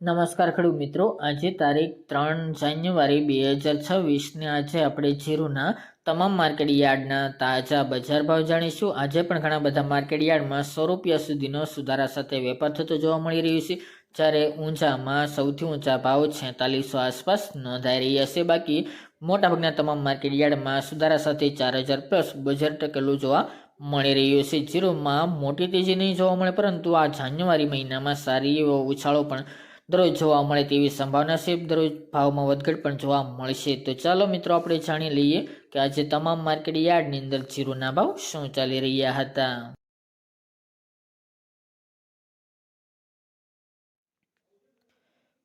નમસ્કાર ખેડૂત મિત્રો. આજે તારીખ ત્રણ જાન્યુઆરી બે હજાર છવ્વીસને આજે આપણે જીરુના તમામ માર્કેટ યાર્ડના તાજા બજાર ભાવ જાણીશું. આજે પણ ઘણા બધા માર્કેટ યાર્ડમાં સો રૂપિયા સુધીનો સુધારા સાથે વેપાર થતો જોવા મળી રહ્યો છે. જ્યારે ઊંચામાં સૌથી ઊંચા ભાવ છેતાલીસો આસપાસ નોંધાઈ રહ્યા છે. બાકી મોટાભાગના તમામ માર્કેટ યાર્ડમાં સુધારા સાથે ચાર હજાર પ્લસ બજાર ટકેલું જોવા મળી રહ્યું છે. જીરોમાં મોટી તેજી નહીં જોવા મળે, પરંતુ આ જાન્યુઆરી મહિનામાં સારી એવો ઉછાળો પણ દરરોજ જોવા મળે તેવી સંભાવના છે. દરરોજ ભાવમાં વધઘટ પણ જોવા મળશે. તો ચાલો મિત્રો, આપણે જાણી લઈએ કે આજે તમામ માર્કેટ યાર્ડની અંદર જીરુના ભાવ શું ચાલી રહ્યા હતા.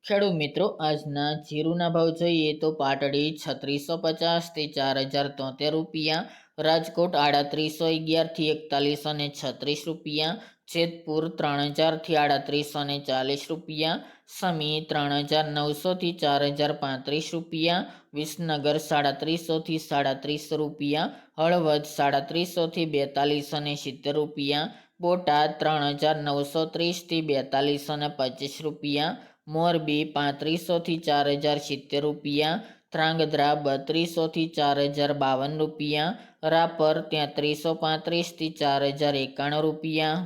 ખેડૂત મિત્રો, આજના જીરુના ભાવ જોઈએ તો પાટડી છત્રીસો પચાસથી ચાર હજાર તોતેર રૂપિયા રાજકોટ આડત્રીસો અગિયારથી એકતાલીસો ને છત્રીસ રૂપિયા, જેતપુર ત્રણ હજારથી આડત્રીસો ને ચાલીસ રૂપિયા, સમી ત્રણ હજાર નવસોથી ચાર હજાર પાંત્રીસ રૂપિયા, વિસનગર સાડત્રીસોથી સાડત્રીસ રૂપિયા, હળવદ સાડત્રીસોથી બેતાલીસો ને સિત્તેર રૂપિયા, બોટાદ ત્રણ હજાર નવસો ત્રીસથી બેતાલીસ અને પચીસ રૂપિયા, મોરબી પાંત્રીસોથી ચાર હજાર સિત્તેર રૂપિયા ધ્રાંગધ્રા બત્રીસોથી ચાર હજાર બાવન રૂપિયા, રાપર તેત્રીસો પાંત્રીસથી ચાર હજાર એકાણું રૂપિયા.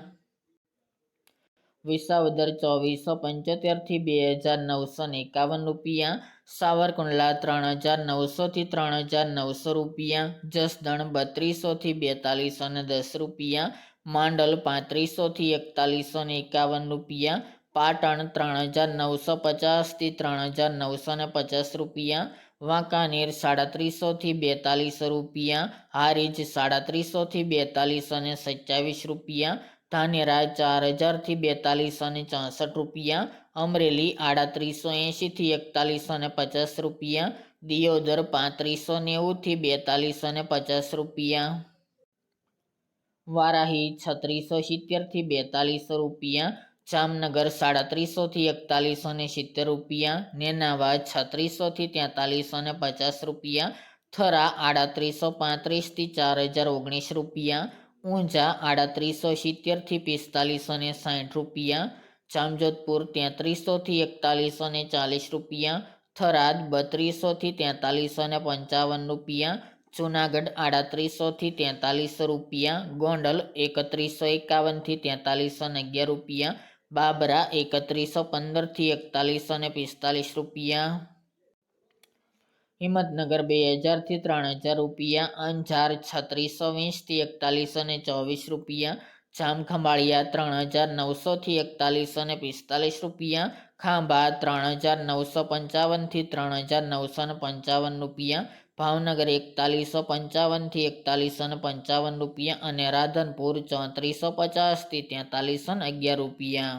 વિસાવદર ચોવીસો પંચોતેરથી બે હજાર નવસો એકાવન રૂપિયા, સાવરકુંડલા ત્રણ હજાર નવસોથી ત્રણ હજાર નવસો રૂપિયા, જસદણ બત્રીસોથી બેતાલીસો ને દસ રૂપિયા, માંડલ પાંત્રીસોથી એકતાલીસો ને એકાવન રૂપિયા, પાટણ ત્રણ હજાર નવસો પચાસથી ત્રણ હજાર નવસો ને પચાસ રૂપિયા વાંકાનેર સાડત્રીસોથી બેતાલીસ રૂપિયા, હારીજ સાડત્રીસોથી બેતાલીસ અને સત્યાવીસ રૂપિયા ધાનેરા ચાર હજારથી બેતાલીસ અને ચોસઠ રૂપિયા, અમરેલી આડત્રીસો એંશીથી એકતાલીસો અને પચાસ રૂપિયા, દિયોદર પાંત્રીસો નેવુંથી બેતાલીસો અને પચાસ રૂપિયા. વારાહી છત્રીસો સિત્તેરથી બેતાલીસો રૂપિયા જામનગર સાડત્રીસોથી એકતાલીસો ને સિત્તેર રૂપિયા નેનાવા છત્રીસોથી તેતાલીસો ને પચાસ રૂપિયા, થરા આડત્રીસો પાંત્રીસથી ચાર હજાર ઓગણીસ રૂપિયા, ઊંઝા આડત્રીસો સિત્તેરથી પિસ્તાલીસો ને સાઠ રૂપિયા, જામજોધપુર તેત્રીસોથી એકતાલીસો ને ચાલીસ રૂપિયા, થરાદ બત્રીસોથી તેતાલીસો ને પંચાવન રૂપિયા, જુનાગઢ આડત્રીસોથી તેતાલીસો રૂપિયા, ગોંડલ એકત્રીસો એકાવનથી તેતાલીસો અગિયાર રૂપિયા બાબરા એકત્રીસો પંદરથી એકતાલીસો ને પિસ્તાલીસ રૂપિયા. હિંમતનગર બે હજારથી ત્રણ હજાર રૂપિયા. અંજાર છત્રીસો વીસથી એકતાલીસો ને ચોવીસ રૂપિયા. જામખંભાળિયા ત્રણ હજાર નવસોથી એકતાલીસો ને પિસ્તાલીસ રૂપિયા. ખાંભા ત્રણ હજાર નવસો પંચાવનથી ત્રણ હજાર નવસો ને પંચાવન રૂપિયા, ભાવનગર એકતાલીસો પંચાવનથી એકતાલીસો ને પંચાવન રૂપિયા અને રાધનપુર ચોત્રીસો પચાસથી તેતાલીસો ને અગિયાર રૂપિયા.